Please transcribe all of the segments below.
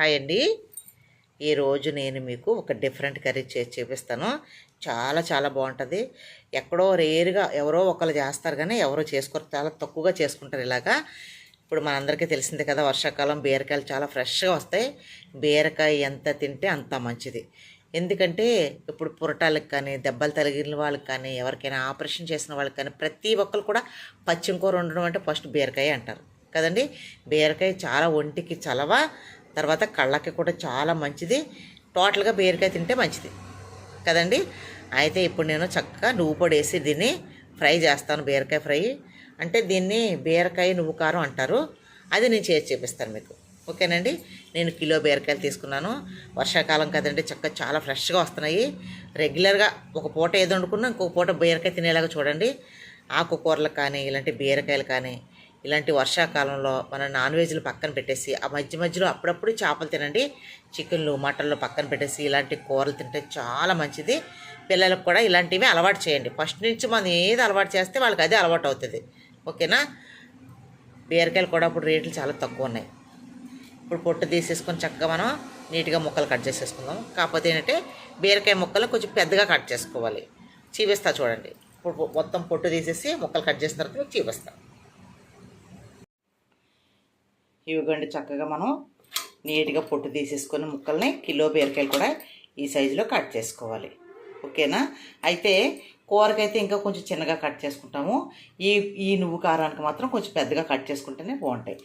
Hi అండి. ఈరోజు నేను మీకు ఒక డిఫరెంట్ కర్రీ చేసి చూపిస్తాను. చాలా చాలా బాగుంటుంది. ఎక్కడో రేరుగా ఎవరో ఒకరు చేస్తారు కానీ ఎవరో చేసుకోరు. చాలా తక్కువగా చేసుకుంటారు ఇలాగా. ఇప్పుడు మనందరికీ తెలిసిందే కదా వర్షాకాలం బీరకాయలు చాలా ఫ్రెష్గా వస్తాయి. బీరకాయ ఎంత తింటే అంత మంచిది. ఎందుకంటే ఇప్పుడు పురటాలకు కానీ దెబ్బలు తగిలిన వాళ్ళకి కానీ ఎవరికైనా ఆపరేషన్ చేసిన వాళ్ళకి కానీ ప్రతి ఒక్కరు కూడా పచ్చిమ కూర వండడం అంటే ఫస్ట్ బీరకాయ అంటారు. కదండి? బీరకాయ చాలా ఒంటికి చలవ తర్వాత కళ్ళకి కూడా చాలా మంచిది. టోటల్గా బీరకాయ తింటే మంచిది. కదండి? అయితే ఇప్పుడు నేను చక్కగా నువ్వు పొడి వేసి దీన్ని ఫ్రై చేస్తాను బీరకాయ ఫ్రై. అంటే దీన్ని బీరకాయ నువ్వు కారం అంటారు. అది నేను చేసి చూపిస్తాను మీకు. ఓకేనండి? నేను కిలో బీరకాయలు తీసుకున్నాను. వర్షాకాలం కదండి చక్కగా చాలా ఫ్రెష్గా వస్తున్నాయి. రెగ్యులర్గా ఒక పూట ఏది వండుకున్నా ఇంకొక పూట బీరకాయ తినేలాగా చూడండి. ఆకుకూరలు కానీ ఇలాంటి బీరకాయలు కానీ ఇలాంటి వర్షాకాలంలో మన నాన్ వెజ్లు పక్కన పెట్టేసి ఆ మధ్య మధ్యలో అప్పుడప్పుడు చేపలు తినండి. చికెన్లు మటన్లు పక్కన పెట్టేసి ఇలాంటి కూరలు తింటే చాలా మంచిది. పిల్లలకు కూడా ఇలాంటివి అలవాటు చేయండి. ఫస్ట్ నుంచి మనం ఏది అలవాటు చేస్తే వాళ్ళకి అదే అలవాటు అవుతుంది. ఓకేనా? బీరకాయలు కూడా ఇప్పుడు రేట్లు చాలా తక్కువ ఉన్నాయి. ఇప్పుడు పొట్టు తీసేసుకొని చక్కగా మనం నీట్గా ముక్కలు కట్ చేసేసుకుందాం. కాకపోతే ఏంటంటే బీరకాయ ముక్కలు కొంచెం పెద్దగా కట్ చేసుకోవాలి. చీవిస్తా చూడండి. ఇప్పుడు మొత్తం పొట్టు తీసేసి ముక్కలు కట్ చేసిన తర్వాత మీకు చీవిస్తాను ఇవిగండి చక్కగా మనం నీట్గా పొట్టు తీసేసుకొని ముక్కల్ని కిలో బీరకాయలు కూడా ఈ సైజులో కట్ చేసుకోవాలి. ఓకేనా? అయితే కూరకైతే ఇంకా కొంచెం చిన్నగా కట్ చేసుకుంటాము. ఈ ఈ నువ్వు కారానికి మాత్రం కొంచెం పెద్దగా కట్ చేసుకుంటేనే బాగుంటాయి.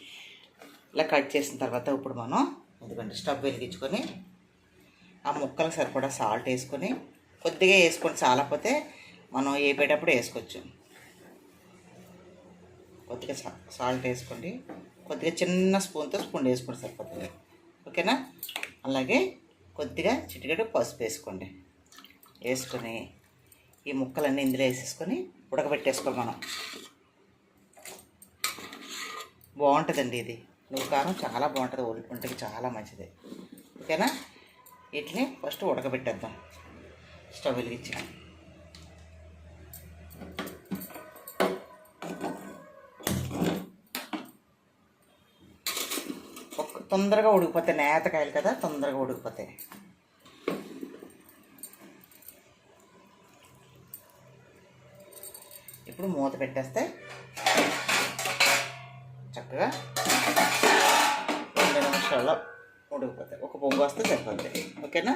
ఇలా కట్ చేసిన తర్వాత ఇప్పుడు మనం ఎందుకంటే స్టవ్ వెలిగించుకొని ఆ ముక్కలకు సరిపడా సాల్ట్ వేసుకొని కొద్దిగా వేసుకొని చాలకపోతే మనం వేపేటప్పుడు వేసుకోవచ్చు. కొద్దిగా సాల్ట్ వేసుకోండి. కొద్దిగా చిన్న స్పూన్తో స్పూన్ వేసుకోండి సరిపోతుంది. ఓకేనా? అలాగే కొద్దిగా చిటికెడు పసుపు వేసుకోండి. వేసుకొని ఈ ముక్కలన్నీ ఇందులో వేసేసుకొని ఉడకబెట్టేసుకోవాలి మనం. బాగుంటుందండి ఇది. నువ్వు కారం చాలా బాగుంటుంది. ఒంటికి చాలా మంచిది. ఓకేనా? వీటిని ఫస్ట్ ఉడకబెట్టేద్దాం. స్టవ్ వెలిగించి ఒక్క- తొందరగా ఉడికిపోతాయి నేతకాయలు కదా తొందరగా ఉడికిపోతాయి. ఇప్పుడు మూత పెట్టేస్తే చక్కగా రెండు నిమిషాల్లో ఉడికిపోతాయి. ఒక పొంగు వస్తే సరిపోతుంది ఓకేనా?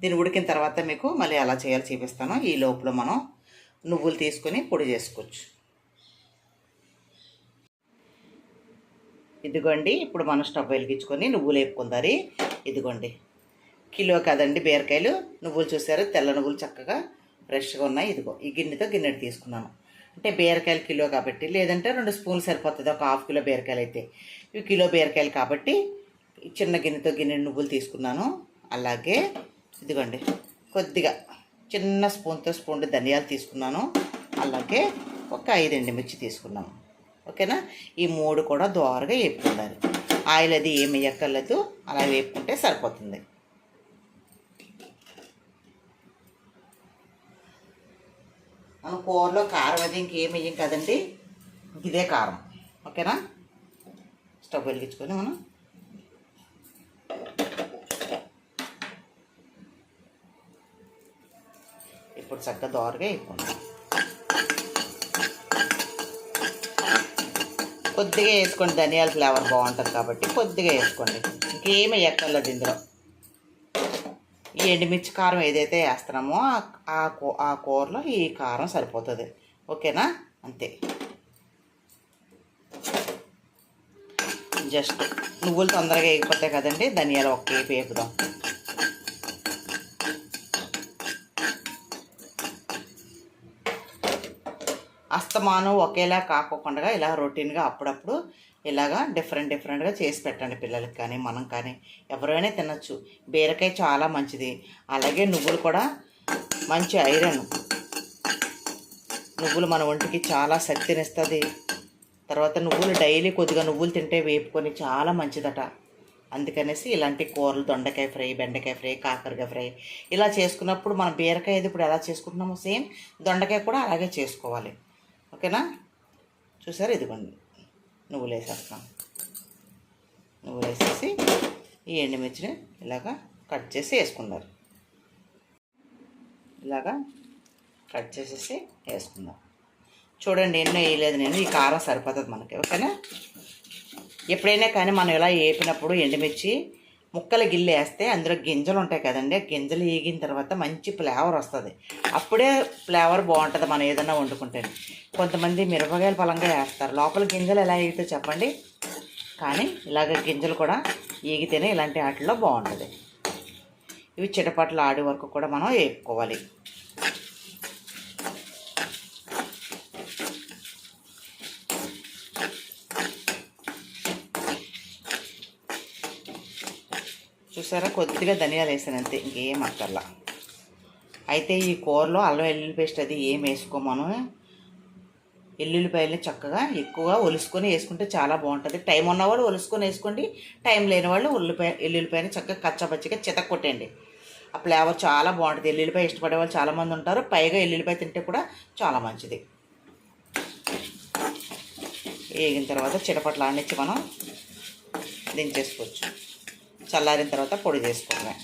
దీన్ని ఉడికిన తర్వాత మీకు మళ్ళీ ఎలా చేయాలో చూపిస్తాను. ఈ లోపల మనం నువ్వులు తీసుకొని పొడి చేసుకోవచ్చు. ఇదిగోండి ఇప్పుడు మనం స్టవ్ వెలిగించుకొని నువ్వులు వేపుకుందారి. ఇదిగోండి. కిలో కదండి బీరకాయలు. నువ్వులు చూసారు తెల్ల నువ్వులు చక్కగా ఫ్రెష్గా ఉన్నాయి. ఇదిగో ఈ గిన్నెతో గిన్నెడు తీసుకున్నాను. అంటే బీరకాయలు కిలో కాబట్టి లేదంటే రెండు స్పూన్లు సరిపోతుంది. ఒక హాఫ్ కిలో బీరకాయలు అయితే. ఇవి కిలో బీరకాయలు కాబట్టి చిన్న గిన్నెతో గిన్నె నువ్వులు తీసుకున్నాను. అలాగే ఇదిగోండి. కొద్దిగా చిన్న స్పూన్తో స్పూన్ ధనియాలు తీసుకున్నాను. అలాగే ఒక ఐదు ఎండుమిర్చి తీసుకున్నాను. ఓకేనా? ఈ మూడు కూడా దోరగా వేపుకుండాలి ఆయిల్ అది ఏమి వేయక్కర్లేదు. అలా వేపుకుంటే సరిపోతుంది. మనం కూరలో కారం అది ఇంకేం వేయం కదండి? ఇదే కారం. ఓకేనా? స్టవ్ వెలిగించుకొని మనం ఇప్పుడు చక్కగా దోరగా వేపుకుందాం. కొద్దిగా వేసుకోండి ధనియాల ఫ్లేవర్ బాగుంటుంది కాబట్టి కొద్దిగా వేసుకోండి. ఇంకేమి వేయక్కర్లేదు ఇందులో. ఈ ఎండుమిర్చి కారం ఏదైతే వేస్తున్నామో ఆ- ఆ కూ ఆ కూరలో ఈ కారం సరిపోతుంది. ఓకేనా? అంతే. జస్ట్ నువ్వులు తొందరగా వేగిపోతాయి కదండి ధనియాలు ఒక్క వేపుదాం అస్తమానం ఒకేలా కాకోకుండా ఇలా రొటీన్గా అప్పుడప్పుడు ఇలాగా డిఫరెంట్ డిఫరెంట్గా చేసి పెట్టండి పిల్లలకి కానీ మనం కానీ. ఎవరైనా తినచ్చు. బీరకాయ చాలా మంచిది. అలాగే నువ్వులు కూడా మంచి ఐరన్. నువ్వులు మన ఒంటికి చాలా శక్తినిస్తుంది. తర్వాత నువ్వులు డైలీ కొద్దిగా నువ్వులు తింటే వేపుకొని చాలా మంచిదట. అందుకనేసి ఇలాంటి కూరలు దొండకాయ ఫ్రై బెండకాయ ఫ్రై కాకరకాయ ఫ్రై ఇలా చేసుకున్నప్పుడు మనం బీరకాయ ఇది ఇప్పుడు ఎలా చేసుకుంటున్నామో సేమ్ దొండకాయ కూడా అలాగే చేసుకోవాలి. ఓకేనా? చూసారు? ఇదిగోండి. నువ్వులు వేసేస్తాం నువ్వులు వేసేసి ఈ ఎండుమిర్చిని ఇలాగా కట్ చేసి వేసుకున్నారు ఇలాగా కట్ చేసేసి వేసుకుందాం. చూడండి ఎన్నో వేయలేదు నేను. ఈ కారం సరిపోతుంది మనకి. ఓకేనా? ఎప్పుడైనా కానీ మనం ఇలా వేపినప్పుడు ఎండుమిర్చి ముక్కలు గిల్లి వేస్తే అందులో గింజలు ఉంటాయి కదండి. గింజలు ఈగిన తర్వాత మంచి ఫ్లేవర్ వస్తుంది. అప్పుడే ఫ్లేవర్ బాగుంటుంది మనం ఏదైనా వండుకుంటే. కొంతమంది మిరపకాయలు పలంగా వేస్తారు. లోపల గింజలు ఎలా వేగితే చెప్పండి. కానీ ఇలాగ గింజలు కూడా ఏగితేనే ఇలాంటి వాటిల్లో బాగుంటుంది. ఇవి చిటపట్లు ఆడే వరకు కూడా మనం వేపుకోవాలి. చూసారా? కొద్దిగా ధనియాలు వేసాను అంతే ఇంకేం అక్కర్లా. అయితే ఈ కూరలో అల్లం వెల్లుల్లి పేస్ట్ అది ఏం వేసుకోమను? ఎల్లుల్లిపాయలని చక్కగా ఎక్కువగా ఒలుసుకొని వేసుకుంటే చాలా బాగుంటుంది. టైం ఉన్నవాళ్ళు ఒలుసుకొని వేసుకోండి టైం లేని వాళ్ళు ఉల్లిపాయ ఎల్లుల్లిపాయని చక్కగా కచ్చపచ్చిగా చితక కొట్టండి ఆ ఫ్లేవర్ చాలా బాగుంటుంది. ఎల్లుల్లిపాయ ఇష్టపడే వాళ్ళు చాలామంది ఉంటారు. పైగా ఎల్లుల్లిపాయ తింటే కూడా చాలా మంచిది. వేగిన తర్వాత చిటపట్లు ఆడించి మనం దించేసుకోవచ్చు. చల్లారిన తర్వాత పొడి చేసుకోవడమే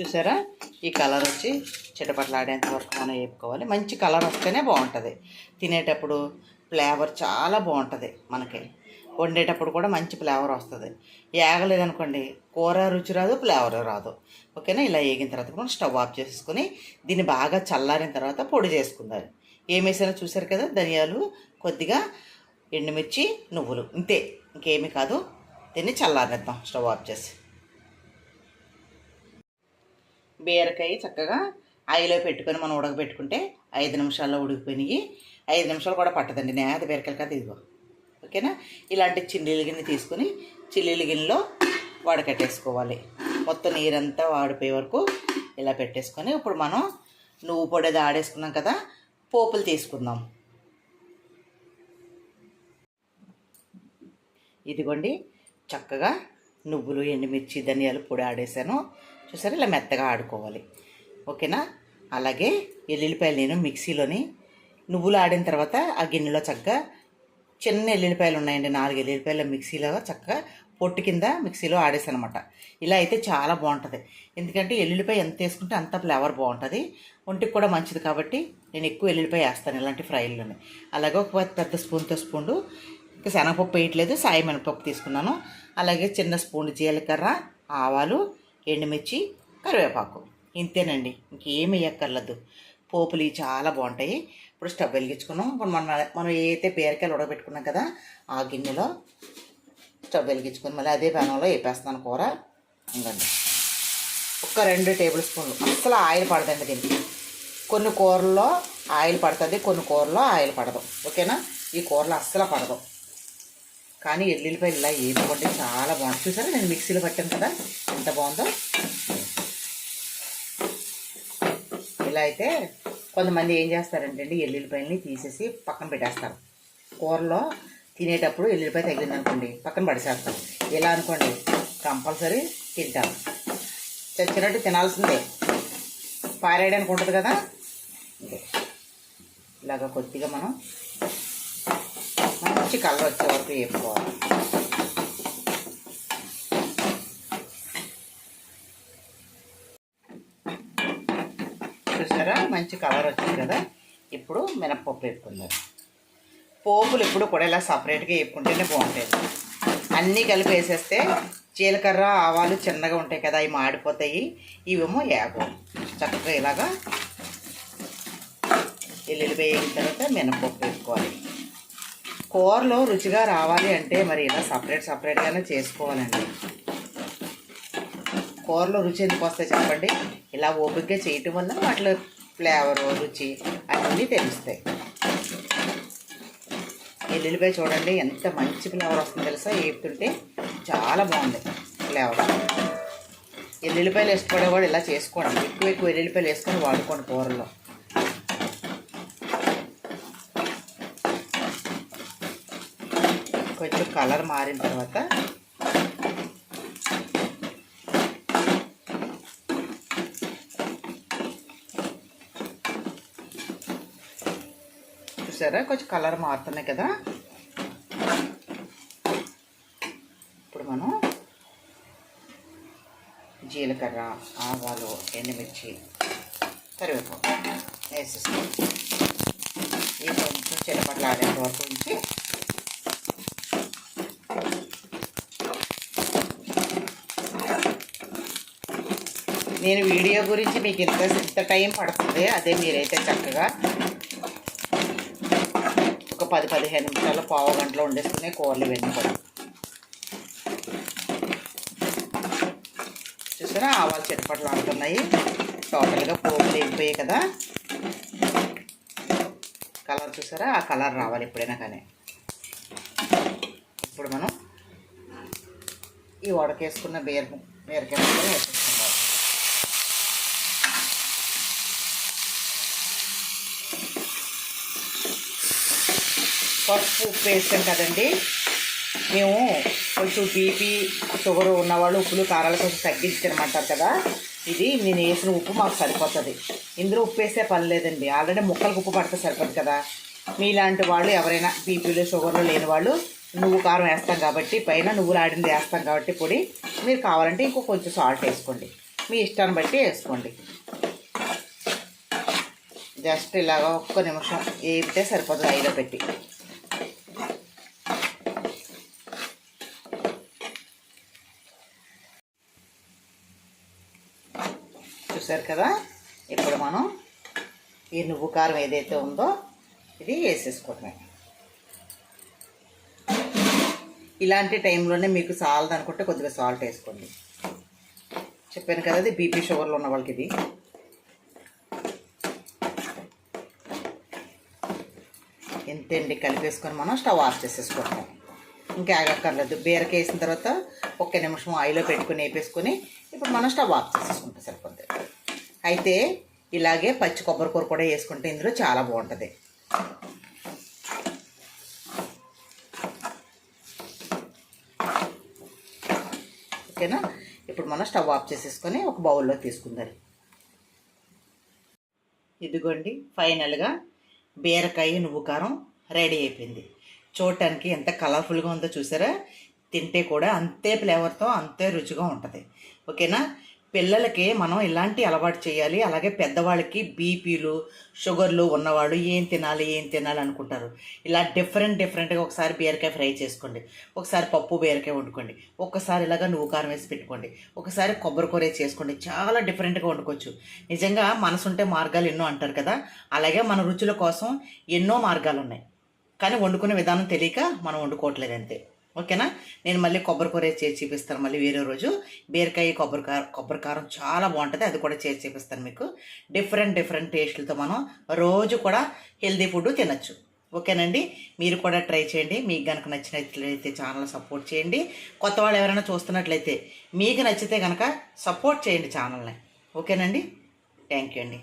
చూసారా? ఈ కలర్ వచ్చి చిటపట్లాడేంత వరకు మనం వేపుకోవాలి. మంచి కలర్ వస్తేనే బాగుంటుంది. తినేటప్పుడు ఫ్లేవర్ చాలా బాగుంటుంది మనకి. వండేటప్పుడు కూడా మంచి ఫ్లేవర్ వస్తుంది. ఏగలేదనుకోండి కూర రుచి రాదు ఫ్లేవర్ రాదు. ఓకేనా? ఇలా వేగిన తర్వాత మనం స్టవ్ ఆఫ్ చేసుకొని దీన్ని బాగా చల్లారిన తర్వాత పొడి చేసుకుందాం. ఏమేసారో చూసారు కదా? ధనియాలు కొద్దిగా ఎండుమిర్చి నువ్వులు. ఇంతే. ఇంకేమీ కాదు. దీన్ని చల్లారిద్దాం. స్టవ్ ఆఫ్ చేసి. బీరకాయ చక్కగా ఆయిలో పెట్టుకొని మనం ఉడకబెట్టుకుంటే ఐదు నిమిషాల్లో ఉడికిపోయినాయి. ఐదు నిమిషాలు కూడా పట్టదండి. నేత బీరకాయలు కదా ఇదిగో. ఓకేనా? ఇలాంటి చిల్లీల గిన్నె తీసుకుని చిల్లీల గిన్నెలో వడకట్టేసుకోవాలి. మొత్తం నీరంతా వాడిపోయే వరకు ఇలా పెట్టేసుకొని ఇప్పుడు మనం నువ్వు పొడి ఆడేసుకున్నాం కదా పోపులు తీసుకుందాం. ఇదిగోండి చక్కగా నువ్వులు ఎండుమిర్చి ధనియాలు పొడి ఆడేసాను చూసారా ఇలా మెత్తగా ఆడుకోవాలి. ఓకేనా? అలాగే ఎల్లుల్లిపాయలు నేను మిక్సీలోని నువ్వులు ఆడిన తర్వాత ఆ గిన్నెలో చక్కగా చిన్న ఎల్లుల్లిపాయలు ఉన్నాయండి నాలుగు ఎల్లుల్లిపాయల మిక్సీలో చక్కగా పొట్టు కింద మిక్సీలో ఆడేసానమాట ఇలా అయితే చాలా బాగుంటుంది. ఎందుకంటే ఎల్లుల్లిపాయ ఎంత వేసుకుంటే అంత ఫ్లేవర్ బాగుంటుంది. ఒంటికి కూడా మంచిది కాబట్టి నేను ఎక్కువ ఎల్లుల్లిపాయ వేస్తాను ఇలాంటి ఫ్రైల్లోనే. అలాగే ఒక పెద్ద స్పూన్తో స్పూన్ శనగపప్పు వేయట్లేదు సాయి మినపప్పు తీసుకున్నాను. అలాగే చిన్న స్పూన్ జీలకర్ర ఆవాలు ఎండుమిర్చి కరివేపాకు. ఇంతేనండి. ఇంకేమి వేయక్కర్లేదు. పోపులు చాలా బాగుంటాయి. ఇప్పుడు స్టవ్ వెలిగించుకున్నాం. ఇప్పుడు మనం మనం ఏదైతే పేరకాయలు ఉడకబెట్టుకున్నాం కదా ఆ గిన్నెలో స్టవ్ వెలిగించుకుని మళ్ళీ అదే పెనంలో వేపేస్తాను కూర. ఉందండి ఒక రెండు టేబుల్ స్పూన్లు. అసలు ఆయిల్ పడదండి దీనికి. కొన్ని కూరల్లో ఆయిల్ పడుతుంది కొన్ని కూరలో ఆయిల్ పడదు. ఓకేనా? ఈ కూరలో అస్సలు పడదు. కానీ ఎల్లుల్లిపాయలు ఇలా వేపుకుంటే చాలా బాగుంటుంది చూసారా నేను మిక్సీలో పట్టాను కదా? ఎంత బాగుందో? ఇలా అయితే కొంతమంది ఏం చేస్తారంటే అండి ఎల్లుల్లిపాయలని తీసేసి పక్కన పెట్టేస్తారు. కూరలో తినేటప్పుడు ఎల్లుల్లిపాయ తగిలింది అనుకోండి పక్కన పడిసేస్తాం ఇలా అనుకోండి కంపల్సరీ తింటాం చచ్చినట్టు తినాల్సిందే. పారేయడానికి ఉంటుంది కదా? ఇలాగ కొద్దిగా మనం మంచి కలర్ వచ్చే వరకు వేపుకోవాలి. చూసారా? మంచి కలర్ వచ్చింది కదా? ఇప్పుడు మినప్పప్పు వేపుకుందాం. పోపులు ఇప్పుడు కూడా ఇలా సపరేట్గా వేపుకుంటేనే బాగుంటాయి. అన్నీ కలిపి వేసేస్తే జీలకర్ర ఆవాలు చిన్నగా ఉంటాయి కదా అవి మాడిపోతాయి. ఇవేమో యాగో చక్కగా ఇలాగా ఎల్లుల్లిపాయ వేగిన తర్వాత మినప్పప్పు వేసుకోవాలి కూరలో రుచిగా రావాలి అంటే మరి ఇలా సపరేట్ సపరేట్గానే చేసుకోవాలండి. కూరలో రుచి ఎందుకు వస్తాయి చెప్పండి? ఇలా ఓపికగా చేయటం వల్ల వాటిలో ఫ్లేవర్ రుచి అన్నీ తెలుస్తాయి. ఎల్లుల్లిపాయ చూడండి ఎంత మంచి ఫ్లేవర్ వస్తుందో తెలుసా? వేపుతుంటే చాలా బాగుంది ఫ్లేవర్. ఎల్లుల్లిపాయలు వేసుకోవడం కూడా ఇలా చేసుకోండి ఎక్కువ ఎక్కువ ఎల్లుల్లిపాయలు వేసుకొని వాడుకోండి కూరలో కొంచెం కలర్ మారిన తర్వాత చూసారా? కొంచెం కలర్ మారుతున్నాయి కదా. ఇప్పుడు మనం జీలకర్ర ఆవాలు ఎండుమిర్చి కరివేపాకు వేసేస్తాం ఈ కొంచెం చిరపట్లాడేంత వరకు ఉంచి నేను వీడియో గురించి మీకు ఇంత ఇంత టైం పడుతుంది అదే మీరైతే చక్కగా ఒక పది పదిహేను నిమిషాలు పావు గంటలో వండేసుకునే కూరలు ఇవన్నీ కూడా చూసారా ఆవాలు చిటపట్లు ఆడుతున్నాయి టోటల్గా పోపులు వెళ్ళిపోయాయి కదా. కలర్ చూసారా? ఆ కలర్ రావాలి ఎప్పుడైనా కానీ. ఇప్పుడు మనం ఈ వడకేసుకున్న బీర బీరకాయ వేసుకుంటాం పసుపు ఉప్పు వేస్తాం కదండి. మేము కొంచెం బీపీ షుగర్ ఉన్నవాళ్ళు ఉప్పులు కారాలు కొంచెం తగ్గించమంటారు కదా. ఇది నేను వేసిన ఉప్పు మాకు సరిపోతుంది. ఇందులో ఉప్పు వేసే పని లేదండి ఆల్రెడీ ముక్కలకు ఉప్పు పడితే సరిపోదు కదా. మీలాంటి వాళ్ళు ఎవరైనా బీపీలు షుగర్లు లేని వాళ్ళు నువ్వు కారం వేస్తాం కాబట్టి పైన నువ్వులు ఆడింది వేస్తాం కాబట్టి పొడి మీరు కావాలంటే ఇంకో కొంచెం సాల్ట్ వేసుకోండి. మీ ఇష్టాన్ని బట్టి వేసుకోండి. జస్ట్ ఇలాగ ఒక్క నిమిషం వేపితే సరిపోతుంది ఐలో పెట్టి. చూసారు కదా? ఇప్పుడు మనం ఈ నువ్వు కారం ఏదైతే ఉందో ఇది వేసేసుకోవటమే ఇలాంటి టైంలోనే మీకు సాల్ట్ అనుకుంటే కొద్దిగా సాల్ట్ వేసుకోండి. చెప్పాను కదా ఇది బీపీ షుగర్లో ఉన్న వాళ్ళకి ఇది. ఎంతండి కలిపేసుకొని మనం స్టవ్ ఆఫ్ చేసేసుకుంటాం ఇంకా ఆగక్కర్లేదు. బీరకేసిన వేసిన తర్వాత ఒక్క నిమిషం ఆయిల్లో పెట్టుకుని వేపేసుకొని ఇప్పుడు మనం స్టవ్ ఆఫ్ చేసేసుకుంటాం సరిపోతుంది. అయితే ఇలాగే పచ్చి కొబ్బరి కూర కూడా వేసుకుంటే ఇందులో చాలా బాగుంటుంది. ఓకేనా? ఇప్పుడు మనం స్టవ్ ఆఫ్ చేసేసుకొని ఒక బౌల్లో తీసుకుందాం. ఇదిగోండి ఫైనల్గా బీరకాయ నువ్వు కారం రెడీ అయిపోయింది. చూడటానికి ఎంత కలర్ఫుల్గా ఉందో చూసారా? తింటే కూడా అంతే ఫ్లేవర్తో అంతే రుచిగా ఉంటుంది. ఓకేనా? పిల్లలకి మనం ఇలాంటి అలవాటు చేయాలి. అలాగే పెద్దవాళ్ళకి బీపీలు షుగర్లు ఉన్నవాళ్ళు ఏం తినాలి ఏం తినాలి అనుకుంటారు. ఇలా డిఫరెంట్ డిఫరెంట్గా ఒకసారి బీరకాయ ఫ్రై చేసుకోండి. ఒకసారి పప్పు బీరకాయ వండుకోండి. ఒకసారి ఇలాగా నువ్వు కారం వేసి పెట్టుకోండి. ఒకసారి కొబ్బరి కూర చేసుకోండి. చాలా డిఫరెంట్గా వండుకోవచ్చు. నిజంగా మనసుంటే మార్గాలు ఎన్నో అంటారు కదా. అలాగే మన రుచుల కోసం ఎన్నో మార్గాలు ఉన్నాయి కానీ వండుకునే విధానం తెలియక మనం వండుకోవట్లేదు అంతే. ఓకేనా? నేను మళ్ళీ కొబ్బరికూర చేసి చూపిస్తాను మళ్ళీ వేరే రోజు. బీరకాయ కొబ్బరి కారం చాలా బాగుంటుంది. అది కూడా చేసి చూపిస్తాను మీకు. డిఫరెంట్ డిఫరెంట్ టేస్ట్లతో మనం రోజు కూడా హెల్దీ ఫుడ్ తినచ్చు. ఓకేనండి? మీరు కూడా ట్రై చేయండి. మీకు కనుక నచ్చినట్లయితే ఛానల్ సపోర్ట్ చేయండి. కొత్త వాళ్ళు ఎవరైనా చూస్తున్నట్లయితే మీకు నచ్చితే కనుక సపోర్ట్ చేయండి ఛానల్ని ఓకేనండి? థ్యాంక్ యూ అండి.